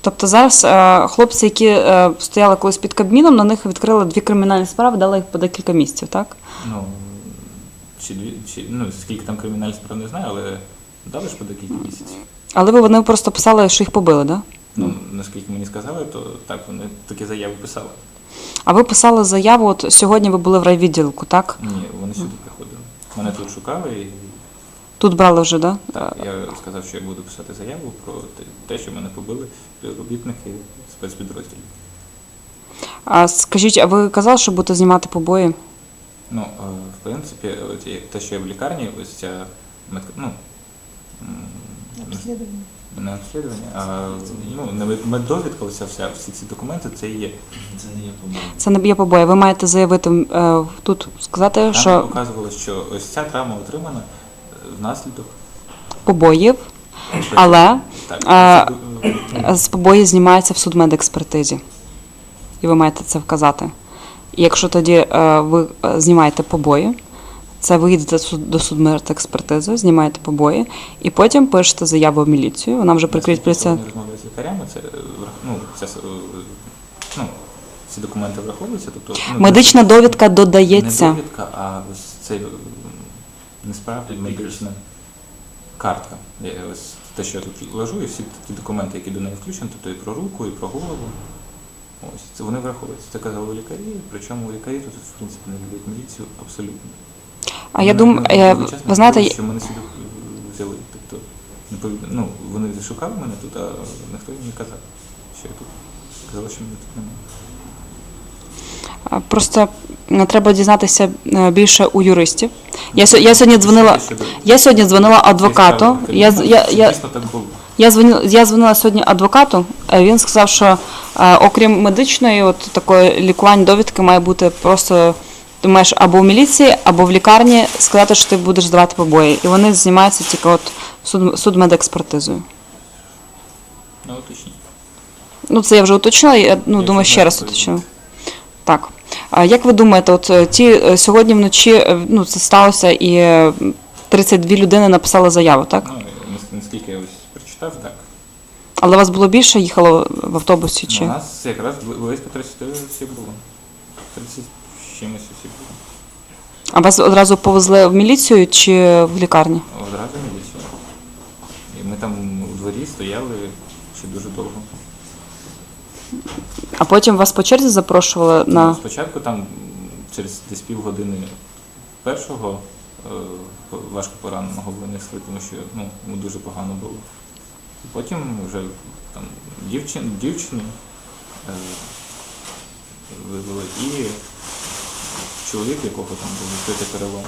Тобто зараз е, хлопці, які е, стояли колись під Кабміном, на них відкрили дві кримінальні справи, дали їх по декілька місяців, так? Ну, чи дві, чи, ну, скільки там кримінальних справ не знаю, але дали ж по декілька місяців. Але ви вони просто писали, що їх побили, так? Да? Ну, наскільки мені сказали, то так, вони такі заяви писали. А ви писали заяву, от сьогодні ви були в райвідділку, так? Ні, вони сюди приходили. Мене тут шукали і Тут брали вже, да? так, я сказав, що я буду писати заяву про те- що мене побили співробітники спецпідрозділів. А скажіть, а ви казали, що будете знімати побої? Ну, е, в принципі, те, що я в лікарні, ось ця мед... ну, м, не обслідування, а ну, не меддовідка, оця вся, всі ці документи, це і є. Це не є помилка. Це не є побої. Ви маєте заявити е, тут, сказати, Там що показувало, що ось ця травма отримана е, внаслідок. побоїв, але А, з побої знімається в судмедекспертизі. І ви маєте це вказати. І якщо тоді е, ви е, знімаєте побої, це ви їдете до судмедекспертизи, знімаєте побої, і потім пишете заяву в міліцію. Вона вже прикріплюється. Сьогодні з лікарями, це е, ну, ну, ці документи враховуються. Тобто, ну, Медична довідка не додається. довідка, а ось цей не справді медична картка. Я ось те, що я тут лежу, і всі ті документи, які до неї включені, тобто і про руку, і про голову. Ось це вони враховуються. Це казали лікарі, причому лікарі тут, в принципі, не люблять міліцію абсолютно. А я думаю, ви знаєте, що мене сюди взяли. Тобто, ну, вони шукали мене тут, а ніхто їм не казав, що я тут. Казали, що мене тут немає. Просто треба дізнатися е, більше у юристів. Я, сьо- я сьогодні дзвонила. Я сьогодні дзвонила адвокату. Я, з- я, я, Дійсно так було. я, дзвонила, я дзвонила сьогодні адвокату. е, Він сказав, що е, окрім медичної, от такої лікувань довідки має бути просто. Ти маєш або в міліції, або в лікарні сказати, що ти будеш здавати побої. І вони знімаються тільки от суд, судмедекспертизою. Ну, уточніть. Ну, це я вже уточнила, я ну, Якщо думаю, ще знаєте, раз то уточню. Так. А як ви думаєте, от е, ті е, сьогодні вночі е, ну, це сталося і е, 32 людини написали заяву, так? Ну, наскільки я ось прочитав, так. Але вас було більше, їхало в автобусі чи? У нас якраз близько 30 осіб було. 30 чимось осіб було. А вас одразу повезли в міліцію чи в лікарні? Одразу в міліцію. І ми там у дворі стояли ще дуже довго. А потім вас по черзі запрошували Ну, на. Спочатку там через десь півгодини першого е, важко пораненого винесли, тому що ну, йому дуже погано було. Потім вже там дівчин, дівчину е, вивели і чоловік, якого там був відкритий перелом.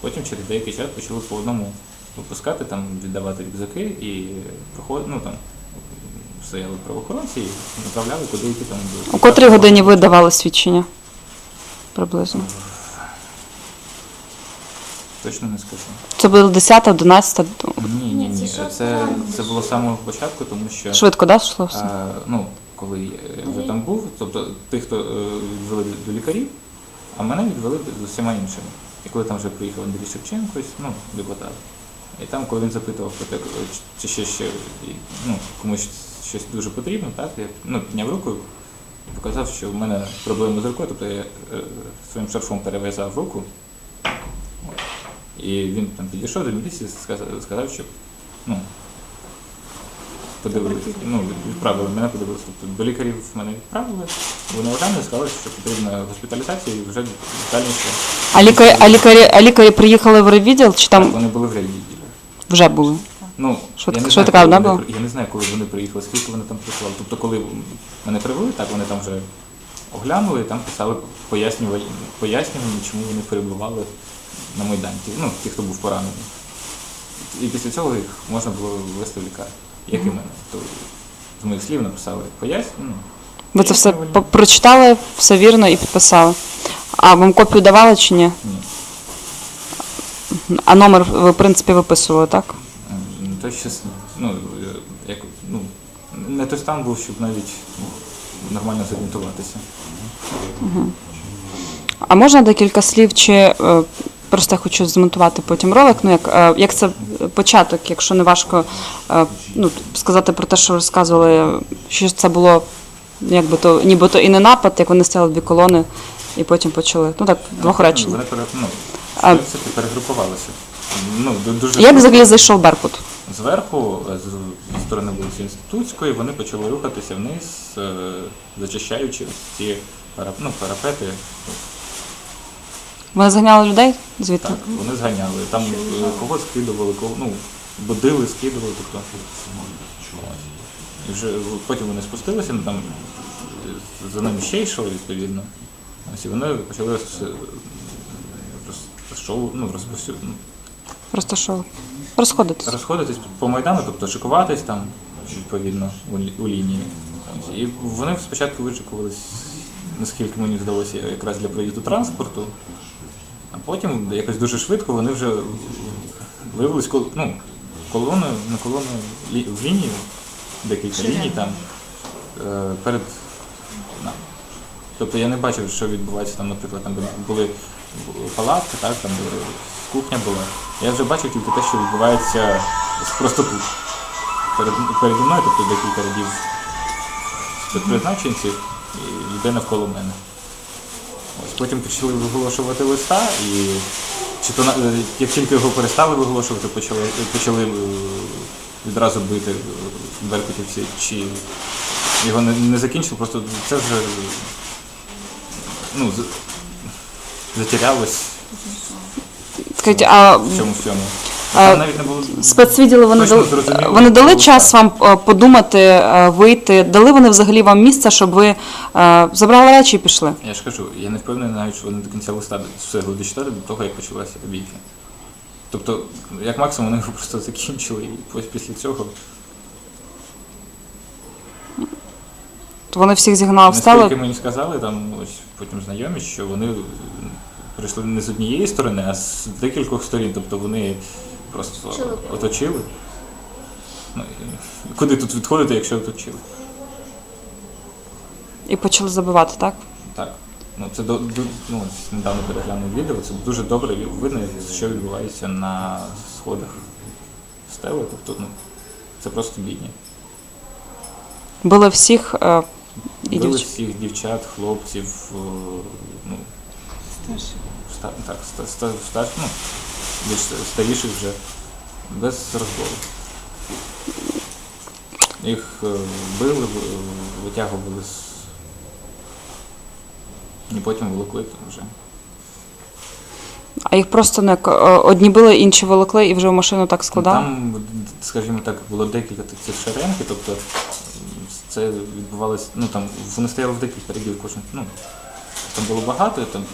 Потім через деякий час почали по одному випускати, там віддавати рюкзаки і проход, ну, там, стояли правоохоронці і направляли, куди йти там. У котрій годині ви давали свідчення? Приблизно. Точно не скажу. Це було 10, 11, Ні, ні, ні. Це, це було з самого початку, тому що швидко, да, йшло все? а, ну, коли я вже там був, тобто тих, хто е, відвели до лікарів, а мене відвели з усіма іншими. І коли там вже приїхав Андрій Шевченко, ось, ну, депутат. І там, коли він запитував про те, чи ще, ще і, ну, комусь щось дуже потрібно, так, я ну, підняв руку і показав, що в мене проблеми з рукою, тобто я е, своїм шарфом перев'язав руку. І він там підійшов до міліції, сказав, сказав що ну, подивилися, ну, відправили мене, подивилися. Тобто до лікарів мене відправили, вони оглянули, сказали, що потрібна госпіталізація і вже детальніше. А лікарі, а лікарі, а лікарі приїхали в райвідділ чи Так, там вони були в райвідділі. вже були? Ну, Що я не що знаю, така коли вони була? Я не знаю, коли вони приїхали, скільки вони там працювали. Тобто, коли мене привели, так вони там вже оглянули і там писали пояснювальні, пояснювання, чому вони перебували на Майдані. Ті- Ну, ті, хто був поранений. І після цього їх можна було ввести в лікарню, як і мене. То з моїх слів написали пояснення. Ви це все по- прочитали, все вірно і підписали. А вам копію давали чи ні? Ні. А номер ви, в принципі, виписували, так? То щось, ну, е, як, ну, не той стан був, щоб навіть ну, нормально зорієнтуватися. А можна декілька слів, чи е, просто я хочу змонтувати потім ролик, ну як, е, як це початок, якщо не важко ну, сказати про те, що розказували Що це було якби то, нібито і не напад, як вони стояли дві колони і потім почали. Ну так, двох речень. Вони пере, ну, в А- перегрупувалися. Ну, дуже Як взагалі зайшов Беркут? Зверху, е, з зі сторони вулиці Інститутської, вони почали рухатися вниз, е, зачищаючи ці ну, парапети. Вони зганяли людей звідти? Так, вони зганяли. Там е, кого скидували, кого, ну, будили, скидували, тобто. І вже потім вони спустилися, ну, там за ними ще йшли, відповідно. Ось і вони почали роз, роз, розповсю, ну, Просто що розходитись. розходитись по майдану, тобто шикуватись там відповідно у, лі- у лінії. І вони спочатку вичікувались, наскільки мені здалося, якраз для проїзду транспорту, а потім якось дуже швидко вони вже виявились кол- ну, колоною, не колоною лі- в лінію, декілька ліній там е, перед нами. Тобто я не бачив, що відбувається там, наприклад, там були палатки, так, там були- кухня була. Я вже бачив тільки те, що відбувається просто тут. Перед, переді мною, тобто декілька рядів спецпризначенців і людей навколо мене. Ось потім почали виголошувати листа, і чи то е, як тільки його перестали виголошувати, почали, почали е, відразу бити беркутівці, чи його не, не закінчили, просто це вже ну, затерялось Скажіть, а в цьому всьому. Там навіть не було спецвідділи вони Точно дали, зрозуміло, вони дали що час вам е, подумати, е, вийти, дали вони взагалі вам місце, щоб ви е, забрали речі і пішли. Я ж кажу, я не впевнений навіть, що вони до кінця листа встигли дочитати до того, як почалася бійка. Тобто, як максимум, вони його просто закінчили, і ось після цього То вони всіх зігнали, наскільки мені сказали, там ось потім знайомі, що вони прийшли не з однієї сторони, а з декількох сторін. Тобто вони просто оточили. Ну, і куди тут відходити, якщо оточили? І почали забивати, так? Так. Ну, це до, до, ну, ось недавно переглянув відео. Це дуже добре видно, що відбувається на сходах стели. Тобто, ну, це просто бідні. Били всіх е, і Били дівчат. всіх дівчат, хлопців, е, ну, ста, так, ста, ста, стар, ну, більш старіших вже, без розбору. Їх е, били, витягували з. І потім волокли там вже. А їх просто не одні били, інші волокли і вже в машину так складали. Там, скажімо так, було декілька цих шеренги, тобто це відбувалося, ну там вони стояли в декілька рядів кожен. Ну, там було багато, там